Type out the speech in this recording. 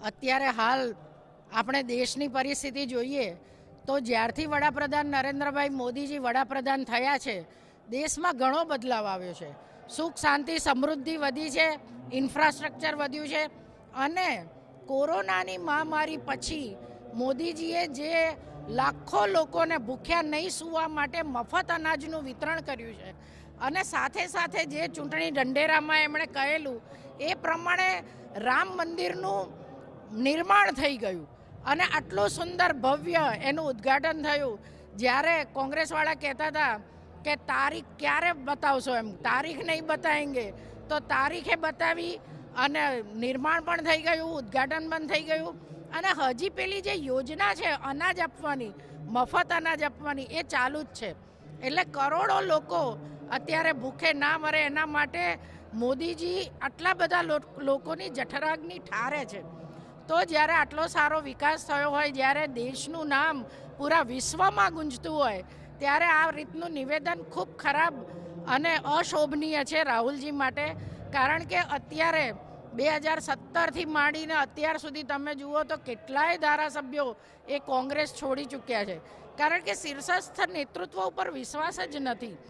અત્યારે હાલ આપણે દેશની પરિસ્થિતિ જોઈએ તો જ્યારથી વડાપ્રધાન નરેન્દ્રભાઈ મોદીજી વડાપ્રધાન થયા છે, દેશમાં ઘણો બદલાવ આવ્યો છે. સુખ, શાંતિ, સમૃદ્ધિ વધી છે ઇન્ફ્રાસ્ટ્રક્ચર વધ્યું છે અને કોરોનાની મહામારી પછી મોદીજીએ જે લાખો લોકોને ભૂખ્યા નહીં સૂવા માટે મફત અનાજનું વિતરણ કર્યું છે અને સાથે સાથે જે ચૂંટણી ઢંઢેરામાં એમણે કહેલું, એ પ્રમાણે રામ મંદિરનું નિર્માણ થઈ ગયું. અને આટલું સુંદર ભવ્ય એનું ઉદ્ઘાટન થયું. જ્યારે કોંગ્રેસવાળા કહેતા હતા કે, તારીખ ક્યારે બતાવશો એમ? તારીખ નહીં બતાવેંગે તો તારીખે બતાવી અને નિર્માણ પણ થઈ ગયું, ઉદ્ઘાટન પણ થઈ ગયું. અને હજી પેલી જે યોજના છે, અનાજ આપવાની, મફત અનાજ આપવાની, એ ચાલુ જ છે. એટલે કરોડો લોકો અત્યારે ભૂખે ના મરે એના માટે મોદીજી આટલા બધા લોકોની જઠરાગની ઠારે છે. તો જ્યારે આટલો સારો વિકાસ થયો હોય, જ્યારે દેશનું નામ પૂરા વિશ્વમાં ગુંજતું હોય, ત્યારે આ રીતનું નિવેદન ખૂબ ખરાબ અને અશોભનીય છે રાહુલજી માટે. કારણ કે અત્યારે બે હજાર સત્તરથી માંડીને અત્યાર સુધી તમે જુઓ તો કેટલાય ધારાસભ્યો એ કોંગ્રેસ છોડી ચૂક્યા છે. કારણ કે શીર્ષસ્થ નેતૃત્વ ઉપર વિશ્વાસ જ નથી.